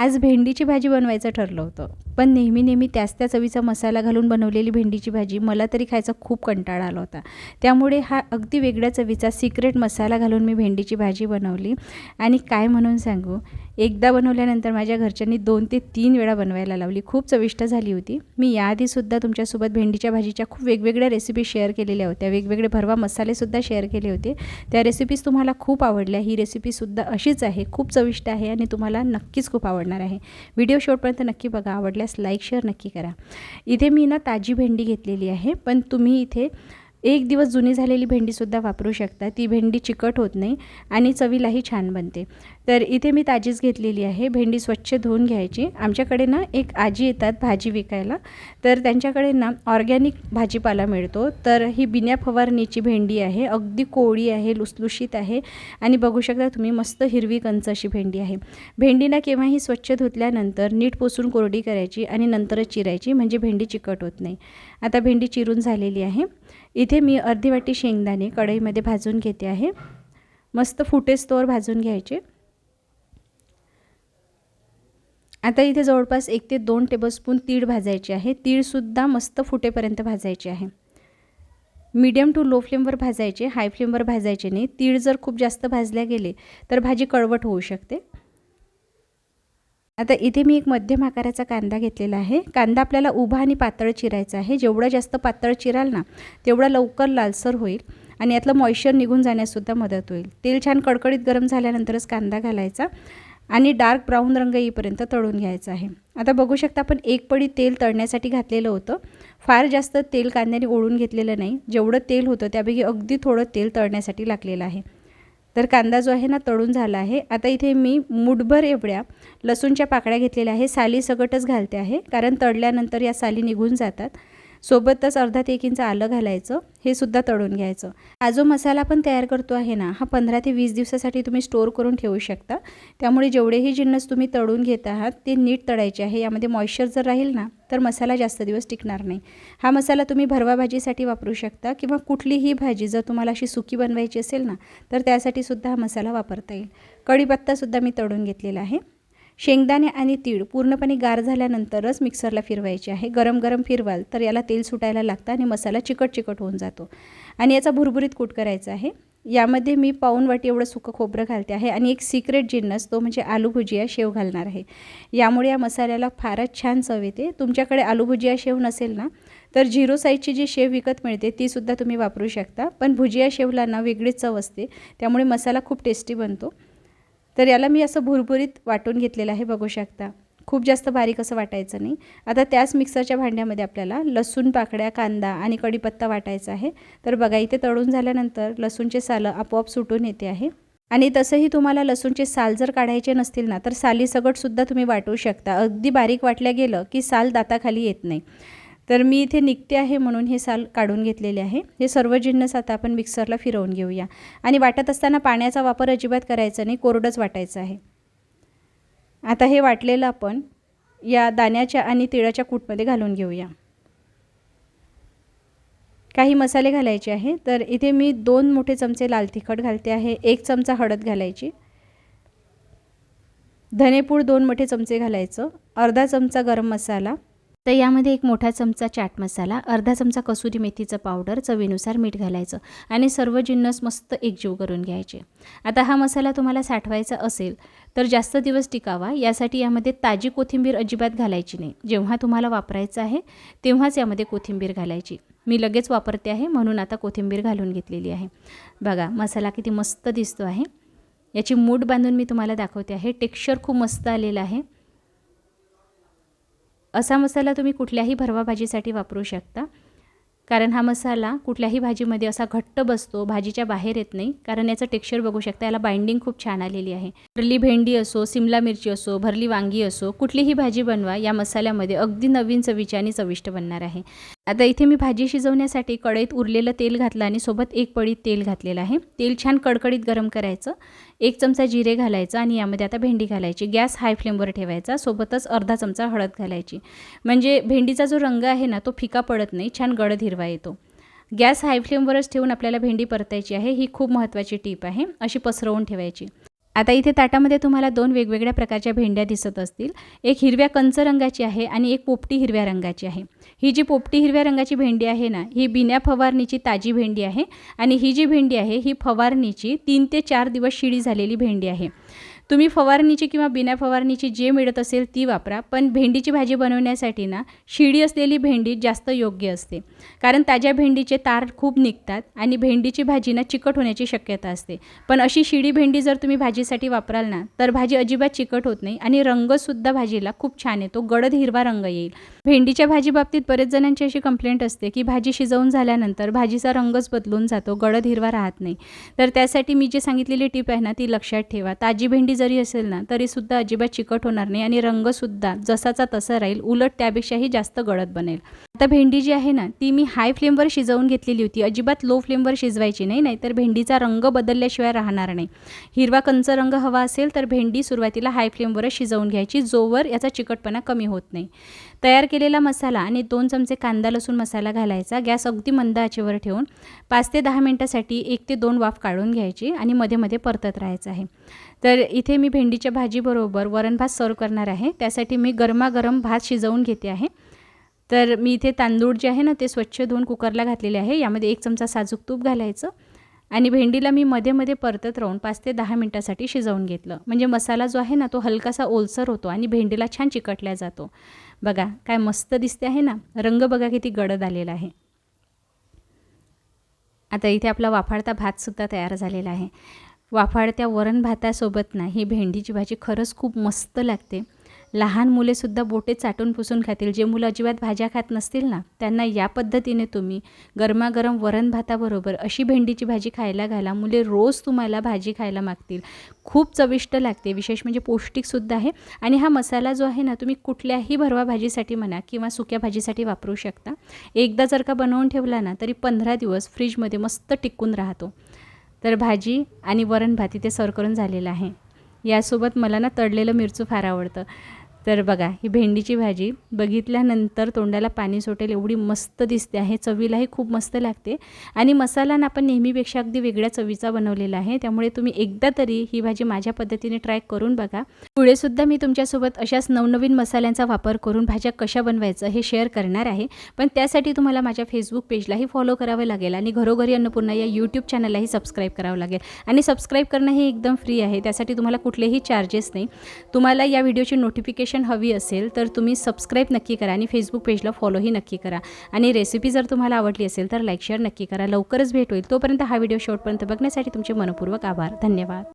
आज भेंडीची भाजी बनवायचं ठरलं होतं. पण नेहमी नेहमी त्याच त्या चवीचा मसाला घालून बनवलेली भेंडीची भाजी मला तरी खायचा खूप कंटाळा आला होता. त्यामुळे हा अगदी वेगळ्या चवीचा सिक्रेट मसाला घालून मी भेंडीची भाजी बनवली. आणि काय म्हणून सांगू? एकदा बनवल्यानंतर माझ्या घरच्यांनी दोन ते तीन वेळा बनवायला लावली. खूप चविष्ट झाली होती. मी याआधीसुद्धा तुमच्यासोबत भेंडीच्या भाजीच्या खूप वेगवेगळ्या रेसिपी शेअर केलेल्या होत्या. वेगवेगळे भरवा मसालेसुद्धा शेअर केले होते. त्या रेसिपीज तुम्हाला खूप आवडल्या. ही रेसिपीसुद्धा अशीच आहे. खूप चविष्ट आहे आणि तुम्हाला नक्कीच खूप आवडणार. आहे. व्हिडिओ शेवटपर्यंत नक्की बघा. आवडल्यास लाईक शेअर नक्की करा. इथे मी ना ताजी भेंडी घेतलेली आहे. पण तुम्ही इथे एक दिवस जुनी झालेली भेंडीसुद्धा वापरू शकता. ती भेंडी चिकट होत नाही आणि चवीलाही छान बनते. तर इथे मी ताजीच घेतलेली आहे. भेंडी स्वच्छ धुवून घ्यायची. आमच्याकडे ना एक आजी येतात भाजी विकायला. तर त्यांच्याकडे ना ऑर्गॅनिक भाजीपाला मिळतो. तर ही बिन्या फवारणीची भेंडी आहे. अगदी कोळी आहे लुसलुशीत आहे. आणि बघू शकता तुम्ही मस्त हिरवी कंच अशी भेंडी आहे. भेंडीला केव्हाही स्वच्छ धुतल्यानंतर नीट पुसून कोरडी करायची आणि नंतरच चिरायची. म्हणजे भेंडी चिकट होत नाही. आता भेंडी चिरून झालेली आहे. इथे मी अर्धी वाटी शेंगदाणे कढईमध्ये भाजून घेते आहे. मस्त फुटेस्तोवर भाजून घ्यायचे. आता इथे जवळपास एक ते दोन टेबलस्पून तीळ भाजायची आहे. तीळसुद्धा मस्त फुटेपर्यंत भाजायची आहे. मीडियम टू लो फ्लेमवर भाजायचे हाय फ्लेमवर भाजायचे नाही. तीळ जर खूप जास्त भाजल्या गेले तर भाजी कळवट होऊ शकते. आता इथे मी एक मध्यम आकाराचा कांदा घेतलेला आहे. कांदा आपल्याला उभा आणि पातळ चिरायचा आहे. जेवढा जास्त पातळ चिराल ना तेवढा लवकर लालसर होईल आणि यातलं मॉइश्चर निघून जाण्यासुद्धा मदत होईल. तेल छान कडकडीत गरम झाल्यानंतरच कांदा घालायचा. आणि डार्क ब्राऊन रंग येईपर्यंत तळून घ्यायचा आहे. आता बघू शकता आपण एक पडी तेल तळण्यासाठी घातलेलं होतं. फार जास्त तेल कांद्याने ओळून घेतलेलं नाही. जेवढं तेल होतं त्यापैकी अगदी थोडं तेल तळण्यासाठी लागलेलं आहे. तर कांदा जो आहे ना तळून झाला आहे. आता इथे मी मुठभर एवढ्या लसूणच्या पाकळ्या घेतलेल्या आहे. साली सगटच घालते आहे. कारण तळल्यानंतर या साली निघून जातात. सोबतच अर्धा ते एक इंच आलं घालायचं हे सुद्धा तळून घ्यायचं. हा जो मसाला आपण तयार करतो आहे ना हा पंधरा ते वीस दिवसासाठी तुम्ही स्टोअर करून ठेवू शकता. त्यामुळे जेवढेही जिन्नस तुम्ही तळून घेत आहात ते नीट तळायचे आहे. यामध्ये मॉइश्चर जर राहील ना तर मसाला जास्त दिवस टिकणार नाही. हा मसाला तुम्ही भरवा भाजीसाठी वापरू शकता किंवा कुठलीही भाजी जर तुम्हाला अशी सुकी बनवायची असेल ना तर त्यासाठी सुद्धा हा मसाला वापरता येईल. कढीपत्तासुद्धा मी तळून घेतलेला आहे. शेंगदाणे आणि तीळ पूर्णपणे गार झाल्यानंतरच मिक्सरला फिरवायचे आहे. गरम गरम फिरवाल तर याला तेल सुटायला लागतं आणि मसाला चिकट चिकट होऊन जातो. आणि याचा भुरभुरीत कूट करायचा आहे. यामध्ये मी पाऊन वाटी एवढं सुकं खोबरं घालते आहे आणि एक सिक्रेट जिन्नस तो म्हणजे आलू भुजिया शेव घालणार आहे. यामुळे या मसाल्याला फारच छान चव येते. तुमच्याकडे आलू भुजिया शेव नसेल ना तर झिरो साईजची जी शेव विकत मिळते तीसुद्धा तुम्ही वापरू शकता. पण भुजिया शेवला ना वेगळीच चव असते. त्यामुळे मसाला खूप टेस्टी बनतो. तर याला मी असं भुरभुरीत वाटून घेतलेलं आहे बघू शकता. खूप जास्त बारीक असं वाटायचं नाही. आता त्याच मिक्सरच्या भांड्यामध्ये आपल्याला लसूण पाकड्या कांदा आणि कढीपत्ता वाटायचा आहे. तर बघा इथे तळून झाल्यानंतर लसूणचे सालं आपोआप सुटून येते आहे. आणि तसंही तुम्हाला लसूणचे साल जर काढायचे नसतील ना तर सालीसकटसुद्धा तुम्ही वाटू शकता. अगदी बारीक वाटल्या गेलं की साल दाताखाली येत नाही. तर मी इथे निघते आहे म्हणून हे साल काढून घेतलेले आहे. हे सर्व जिन्नस आता आपण मिक्सरला फिरवून घेऊया. आणि वाटत असताना पाण्याचा वापर अजिबात करायचा नाही कोरडंच वाटायचं आहे. आता हे वाटलेलं आपण या दाण्याच्या आणि तिळाच्या कूटमध्ये घालून घेऊया. काही मसाले घालायचे आहे. तर इथे मी दोन मोठे चमचे लाल तिखट घालते आहे. एक चमचा हळद घालायची. धनेपूड दोन मोठे चमचे घालायचं. अर्धा चमचा गरम मसाला. तर यामध्ये एक मोठा चमचा चाट मसाला अर्धा चमचा कसुरी मेथीचं पावडर चवीनुसार मीठ घालायचं आणि सर्व जिन्नस मस्त एकजीव करून घ्यायचे. आता हा मसाला तुम्हाला साठवायचा असेल तर जास्त दिवस टिकावा यासाठी यामध्ये ताजी कोथिंबीर अजिबात घालायची नाही. जेव्हा तुम्हाला वापरायचं आहे तेव्हाच यामध्ये कोथिंबीर घालायची. मी लगेच वापरते आहे म्हणून आता कोथिंबीर घालून घेतलेली आहे. बघा मसाला किती मस्त दिसतो आहे. याची मूठ बांधून मी तुम्हाला दाखवते आहे. टेक्स्चर खूप मस्त आलेलं आहे. असा मसाला तुम्ही कुठल्याही भरवा भाजीसाठी वापरू शकता. कारण हा मसाला कुठल्याही भाजीमध्ये असा घट्ट बसतो भाजीच्या बाहेर येत नाही. कारण याचं टेक्स्चर बघू शकता याला बाइंडिंग खूप छान आलेली आहे. भरली भेंडी असो सिमला मिरची असो भरली वांगी असो कुठलीही भाजी बनवा या मसाल्यामध्ये अगदी नवीन चवीची आणि चविष्ट बनणार आहे. आता इथे मी भाजी शिजवण्यासाठी कढईत उरलेलं तेल घातलं आणि सोबत एक पळी तेल घातलेलं आहे. तेल छान कडकडीत गरम करायचं. एक चमचा जिरे घालायचं आणि यामध्ये आता भेंडी घालायची. गॅस हाय फ्लेमवर ठेवायचा. सोबतच अर्धा चमचा हळद घालायची. म्हणजे भेंडीचा जो रंग आहे ना तो फिका पडत नाही. छान गडद हिरवा येतो. गॅस हाय फ्लेमवरच ठेवून आपल्याला भेंडी परतायची आहे. ही खूप महत्त्वाची टीप आहे. अशी पसरवून ठेवायची. आता इथे ताटामध्ये तुम्हाला दोन वेगवेगळ्या प्रकारच्या भेंड्या दिसत असतील. एक हिरव्या कंच रंगाची आहे आणि एक पोपटी हिरव्या रंगाची आहे. ही जी पोपटी हिरव्या रंगाची भेंडी आहे ना ही बिना फवारणीची ताजी भेंडी आहे आणि ही जी भेंडी आहे ही फवारणीची तीन ते चार दिवस शिडी झालेली भेंडी आहे. तुम्ही फवारणीची किंवा बिना फवारणीची जे मिळत असेल ती वापरा पण भेंडीची भाजी बनवण्यासाठी ना शिडी असलेली भेंडी जास्त योग्य असते. कारण ताज्या भेंडीचे तार खूप निघतात आणि भेंडीची भाजी ना चिकट होण्याची शक्यता असते. पण अशी शिडी भेंडी जर तुम्ही भाजीसाठी वापराल ना तर भाजी अजिबात चिकट होत नाही आणि रंगसुद्धा भाजीला खूप छान येतो गडद हिरवा रंग येईल. भेंडीच्या भाजी बाबतीत बरेच जणांची अशी कंप्लेंट असते की भाजी शिजवून झाल्यानंतर भाजीचा रंगच बदलून जातो गडद हिरवा राहत नाही. तर त्यासाठी मी जे सांगितलेली टीप आहे ना ती लक्षात ठेवा. ताजी भेंडी जरी असेल ना तरीसुद्धा अजिबात चिकट होणार नाही आणि रंगसुद्धा जसाचा तसा राहील उलट त्यापेक्षाही जास्त गळत बनेल. आता भेंडी जी आहे ना ती मी हाय फ्लेमवर शिजवून घेतलेली होती. अजिबात लो फ्लेमवर शिजवायची नाही नाहीतर भेंडीचा रंग बदलल्याशिवाय राहणार नाही. हिरवा कंच रंग हवा असेल तर भेंडी सुरुवातीला हाय फ्लेमवरच शिजवून घ्यायची जोवर याचा चिकटपणा कमी होत नाही. तयार केलेला मसाला आणि दोन चमचे कांदा लसूण मसाला घालायचा गॅस अगदी मंद आचेवर ठेवून पाच ते दहा मिनटासाठी एक ते दोन वाफ काढून घ्यायची आणि मध्ये मध्ये परतत राहायचं आहे. तर इथे मी भेंडीच्या भाजीबरोबर वरण भात सर्व करणार आहे. त्यासाठी मी गरमागरम भात शिजवून घेते आहे. तर मी इथे तांदूळ जे आहे ना ते स्वच्छ धुवून कुकरला घातलेले आहे. यामध्ये एक चमचा साजूक तूप घालायचं आणि भेंडीला मी मध्ये मध्ये परतत राहून पाच ते दहा मिनटासाठी शिजवून घेतलं. म्हणजे मसाला जो आहे ना तो हलकासा ओलसर होतो आणि भेंडीला छान चिकटल्या जातो. बघा काय मस्त दिसते आहे ना. रंग बघा किती गडद आलेला आहे. आता इथे आपला वाफाळता भातसुद्धा तयार झालेला आहे. वाफाळत्या वरण भातासोबत ना ही भेंडीची भाजी खरंच खूप मस्त लागते. लहान मुलेसुद्धा बोटे चाटून पुसून खातील. जे मुलं अजिबात भाज्या खात नसतील ना त्यांना या पद्धतीने तुम्ही गरमागरम वरण भाताबरोबर अशी भेंडीची भाजी खायला घाला. मुले रोज तुम्हाला भाजी खायला मागतील. खूप चविष्ट लागते. विशेष म्हणजे पौष्टिकसुद्धा आहे. आणि हा मसाला जो आहे ना तुम्ही कुठल्याही भरवा भाजीसाठी म्हणा किंवा सुक्या भाजीसाठी वापरू शकता. एकदा जर का बनवून ठेवला ना तरी पंधरा दिवस फ्रीजमध्ये मस्त टिकून राहतो. तर भाजी आणि वरण भात इथे सर्व करून झालेलं आहे. यासोबत मला ना तळलेलं मिरचू फार आवडतं. तर बघा ही भेंडीची भाजी बघितल्यानंतर तोंडाला पाणी सुटेल एवढी मस्त दिसते आहे. चवीलाही खूप मस्त लागते. आणि मसाला ना आपण नेहमीपेक्षा अगदी वेगळ्या चवीचा बनवलेला आहे. त्यामुळे तुम्ही एकदा तरी ही भाजी माझ्या पद्धतीने ट्राय करून बघा. पुढेसुद्धा मी तुमच्यासोबत अशाच नवनवीन मसाल्यांचा वापर करून भाज्या कशा बनवायचं हे शेअर करणार आहे. पण त्यासाठी तुम्हाला माझ्या फेसबुक पेजलाही फॉलो करावं लागेल आणि घरोघरी अन्नपूर्णा या यूट्यूब चॅनललाही सबस्क्राईब करावं लागेल. आणि सबस्क्राईब करणं हे एकदम फ्री आहे. त्यासाठी तुम्हाला कुठलेही चार्जेस नाही. तुम्हाला या व्हिडिओची नोटिफिकेशन हवी असेल तर तुम्ही सबस्क्राईब नक्की करा आणि फेसबुक पेजला फॉलोही नक्की करा. आणि रेसिपी जर तुम्हाला आवडली असेल तर लाईक शेअर नक्की करा. लवकरच भेट होईल. तोपर्यंत हा व्हिडिओ शेवटपर्यंत बघण्यासाठी तुमचे मनपूर्वक आभार. धन्यवाद.